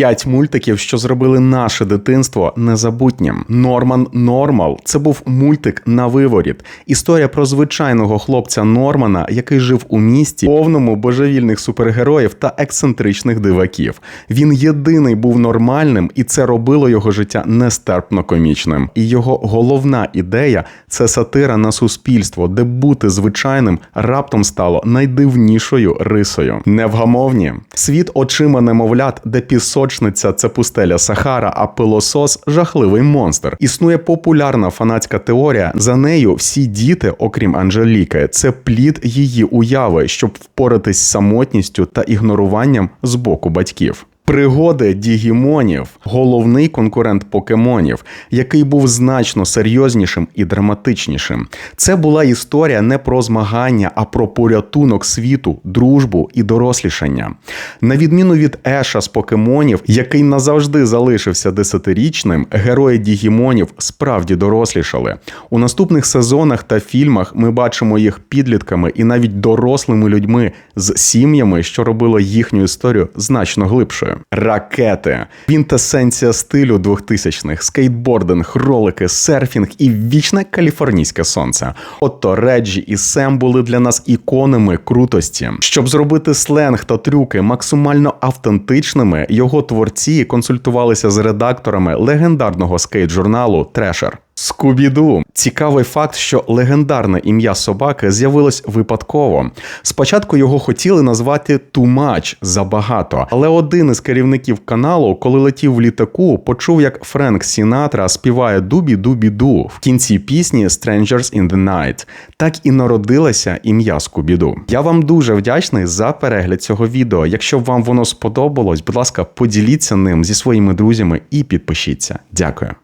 П'ять мультиків, що зробили наше дитинство незабутнім. Норман Нормал це був мультик на виворіт. Історія про звичайного хлопця Нормана, який жив у місті, повному божевільних супергероїв та ексцентричних диваків. Він єдиний був нормальним, і це робило його життя нестерпно комічним. І його головна ідея це сатира на суспільство, де бути звичайним раптом стало найдивнішою рисою. Невгамовні світ очима немовлят, де пісочниця це пустеля Сахара, а пилосос жахливий монстр. Існує популярна фанатська теорія. За нею всі діти, окрім Анжеліки, це плід її уяви, щоб впоратись з самотністю та ігноруванням з боку батьків. Пригоди Дігімонів, головний конкурент покемонів, який був значно серйознішим і драматичнішим. Це була історія не про змагання, а про порятунок світу, дружбу і дорослішання. На відміну від Еша з покемонів, який назавжди залишився десятирічним, герої Дігімонів справді дорослішали. У наступних сезонах та фільмах ми бачимо їх підлітками і навіть дорослими людьми з сім'ями, що робило їхню історію значно глибшою. Ракети, квінтесенція стилю 2000-х, скейтбординг, ролики, серфінг і вічне каліфорнійське сонце. Отто Реджі і Сем були для нас іконами крутості. Щоб зробити сленг та трюки максимально автентичними, його творці консультувалися з редакторами легендарного скейт-журналу Трешер. Скубіду цікавий факт, що легендарне ім'я собаки з'явилось випадково. Спочатку його хотіли назвати Much – забагато, але один із керівників каналу, коли летів в літаку, почув, як Френк Сінатра співає дубі дубі ду в кінці пісні Strangers in the Night. Так і народилося ім'я Скубіду. Я вам дуже вдячний за перегляд цього відео. Якщо вам воно сподобалось, будь ласка, поділіться ним зі своїми друзями і підпишіться. Дякую.